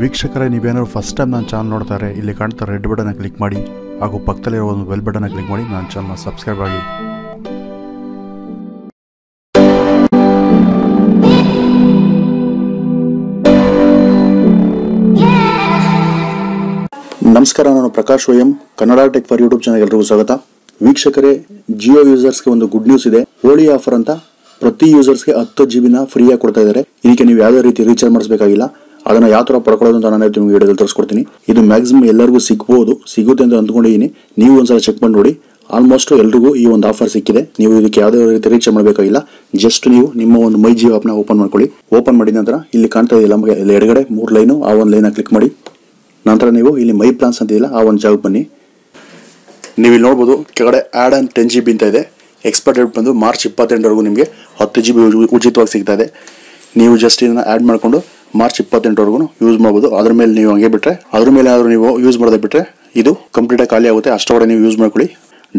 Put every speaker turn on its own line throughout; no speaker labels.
ವೀಕ್ಷಕರೇ, ನೀವೇನಾದ್ರು first time ನನ್ನ ಚಾನಲ್ ನೋಡ್ತಾರೆ, ಇಲ್ಲಿ ಕಾಣ್ತಾ ರೆಡ್ ಬಟನ್ ಕ್ಲಿಕ್ ಮಾಡಿ, ಹಾಗೂ ಪಕ್ಕದಲ್ಲಿರೋ ಒಂದು ಬೆಲ್ ಬಟನ್ ಕ್ಲಿಕ್ ಮಾಡಿ ನನ್ನ ಚಾನಲ್ನ ಸಬ್ಸ್ಕ್ರೈಬ್ ಆಗಿ. ನಮಸ್ಕಾರ, ನಾನು ಪ್ರಕಾಶ್ ವಯಂ Kannada tech for YouTube channel ಎಲ್ರಿಗೂ ಸ್ವಾಗತ. ವೀಕ್ಷಕರೇ ಜಿಯೋ ಯೂಸರ್ಸ್ಗೆ ಒಂದು ಗುಡ್ ನ್ಯೂಸ್ ಇದೆ. ಹೋಳಿ ಆಫರ್ ಅಂತ ಪ್ರತಿ ಯೂಸರ್ಸ್ಗೆ ಹತ್ತು ಜಿ ಬಿನ ಫ್ರೀಯಾಗಿ ಕೊಡ್ತಾ ಇದ್ದಾರೆ. ಇದಕ್ಕೆ ನೀವು ಯಾವುದೇ ರೀತಿ ರೀಚಾರ್ಜ್ ಮಾಡಿಸಬೇಕಾಗಿಲ್ಲ. ಅದನ್ನ ಯಾವ ಥರ ಪಡ್ಕೊಳ್ಳೋದು ಅಂತ ನಾನು ನಿಮಗೆ ವಿಡಿಯೋದಲ್ಲಿ ತೋರಿಸ್ಕೊಡ್ತೀನಿ. ಇದು ಮ್ಯಾಕ್ಸಿಮಮ್ ಎಲ್ಲರಿಗೂ ಸಿಗ್ಬೋದು. ಸಿಗುತ್ತೆ ಅಂತ ಅಂದ್ಕೊಂಡಿದ್ದೀನಿ ನೀವು ಒಂದ್ಸಲ ಚೆಕ್ ಮಾಡಿ ನೋಡಿ. ಆಲ್ಮೋಸ್ಟ್ ಎಲ್ರಿಗೂ ಈ ಒಂದು ಆಫರ್ ಸಿಕ್ಕಿದೆ. ನೀವು ಇದಕ್ಕೆ ಯಾವುದೇ ರೀತಿ ರೀಚ್ ಮಾಡಬೇಕಾಗಿಲ್ಲ. ಜಸ್ಟ್ ನೀವು ನಿಮ್ಮ ಒಂದು ಮೈ ಜಿಯೋ ಆಪ್ನ ಓಪನ್ ಮಾಡ್ಕೊಳ್ಳಿ. ಓಪನ್ ಮಾಡಿದ ನಂತರ ಇಲ್ಲಿ ಕಾಣ್ತಾ ಇದೆಯಲ್ಲ ನಮಗೆ ಇಲ್ಲಿ ಎಡಗಡೆ ಮೂರು ಲೈನು ಆ ಒಂದು ಲೈನ ಕ್ಲಿಕ್ ಮಾಡಿ. ನಂತರ ನೀವು ಇಲ್ಲಿ ಮೈ ಪ್ಲಾನ್ಸ್ ಅಂತ ಇದೆಯಲ್ಲ, ಆ ಒಂದು ಜಾಗಕ್ಕೆ ಬನ್ನಿ. ನೀವು ಇಲ್ಲಿ ನೋಡ್ಬೋದು, ಕೆಳಗಡೆ add and ten G B ಅಂತ ಇದೆ. ಎಕ್ಸ್ಪೈರ್ ಡೇಟ್ ಬಂದು ಮಾರ್ಚ್ ಇಪ್ಪತ್ತೆಂಟರವರೆಗೂ ನಿಮಗೆ ಹತ್ತು ಜಿ ಬಿ ಉಚಿತವಾಗಿ ಸಿಗ್ತಾ ಇದೆ. ನೀವು ಜಸ್ಟ್ ಇದನ್ನು ಆ್ಯಡ್ ಮಾಡಿಕೊಂಡು ಮಾರ್ಚ್ ಇಪ್ಪತ್ತೆಂಟರವರೆಗೂ ಯೂಸ್ ಮಾಡ್ಬೋದು. ಅದ್ರ ಮೇಲೆ ನೀವು ಹಂಗೆ ಬಿಟ್ಟರೆ ಅದ್ರ ಮೇಲೆ ಆದರೂ ನೀವು ಯೂಸ್ ಮಾಡೋದೇ ಬಿಟ್ಟರೆ ಇದು ಕಂಪ್ಲೀಟಾಗಿ ಖಾಲಿ ಆಗುತ್ತೆ. ಅಷ್ಟೊಳಗೆ ನೀವು ಯೂಸ್ ಮಾಡ್ಕೊಳ್ಳಿ.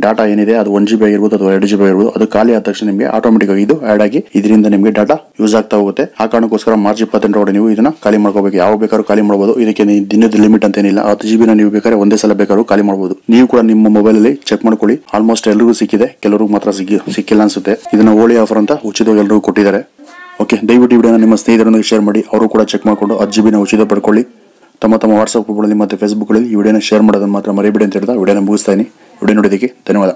ಡಾಟಾ ಏನಿದೆ, ಅದು ಒನ್ ಜಿ ಬಿ ಆಗಿರ್ಬೋದು ಅಥವಾ ಎರಡು ಜಿ ಬಿ ಆಗಿರ್ಬೋದು, ಅದು ಖಾಲಿ ಆದ ತಕ್ಷಣ ನಿಮಗೆ ಆಟೋಮೆಟಿಕ್ ಆಗಿ ಇದು ಆ್ಯಡ್ ಆಗಿ ಇದರಿಂದ ನಿಮಗೆ ಡಾಟಾ ಯೂಸ್ ಆಗ್ತಾ ಹೋಗುತ್ತೆ. ಆ ಕಾರಣಕ್ಕೋಸ್ಕರ ಮಾರ್ಚ್ ಇಪ್ಪತ್ತೆಂಟರೊಳಗೆ ನೀವು ಇದನ್ನ ಖಾಲಿ ಮಾಡ್ಕೋಬೇಕು. ಯಾವ ಬೇಕಾದ್ರೂ ಖಾಲಿ ಮಾಡ್ಬೋದು. ಇದಕ್ಕೆ ದಿನದ ಲಿಮಿಟ್ ಅಂತ ಏನಿಲ್ಲ ಹತ್ತು ಜಿ ಬಿನ ನೀವು ಬೇಕಾದ್ರೆ ಒಂದೇ ಸಲ ಬೇಕಾದ್ರೂ ಖಾಲಿ ಮಾಡ್ಬೋದು. ನೀವು ಕೂಡ ನಿಮ್ಮ ಮೊಬೈಲ್ ಅಲ್ಲಿ ಚೆಕ್ ಮಾಡ್ಕೊಳ್ಳಿ. ಆಲ್ಮೋಸ್ಟ್ ಎಲ್ಲರಿಗೂ ಸಿಕ್ಕಿದೆ. ಕೆಲವರಿಗೆ ಮಾತ್ರ ಸಿಕ್ಕಿ ಸಿಕ್ಕಿಲ್ಲ ಅನ್ಸುತ್ತೆ. ಇದನ್ನ ಹೋಳಿ ಆಫರ್ ಅಂತ ಉಚಿತವಾಗಿ ಎಲ್ಲರಿಗೂ ಕೊಟ್ಟಿದ್ದಾರೆ. ಓಕೆ, ದಯವಿಟ್ಟು ವಿಡಿಯೋನ ನಿಮ್ಮ ಸ್ನೇಹಿತರೊಂದಿಗೆ ಶೇರ್ ಮಾಡಿ, ಅವರು ಕೂಡ ಚೆಕ್ ಮಾಡಿಕೊಂಡು ಹತ್ತು ಬಿನ ಉಚಿತ ಪಡ್ಕೊಳ್ಳಿ. ತಮ್ಮ ತಮ್ಮ ವಾಟ್ಸಪ್ ಗ್ರೂಪ್ಗಳಲ್ಲಿ ಮತ್ತು ಫೇಸ್ಬುಕ್ಗಳಲ್ಲಿ ಈ ವಿಡಿಯೋನ ಶೇರ್ ಮಾಡೋದನ್ನ ಮಾತ್ರ ಮರಿಬೇಡಿ ಅಂತ ಹೇಳ್ತಾ ವಿಡಿಯೋನ ಮುಗಿಸ್ತಾ ಇದ್ದೀನಿ. ವಿಡಿಯೋ ನೋಡೋದಕ್ಕೆ ಧನ್ಯವಾದ.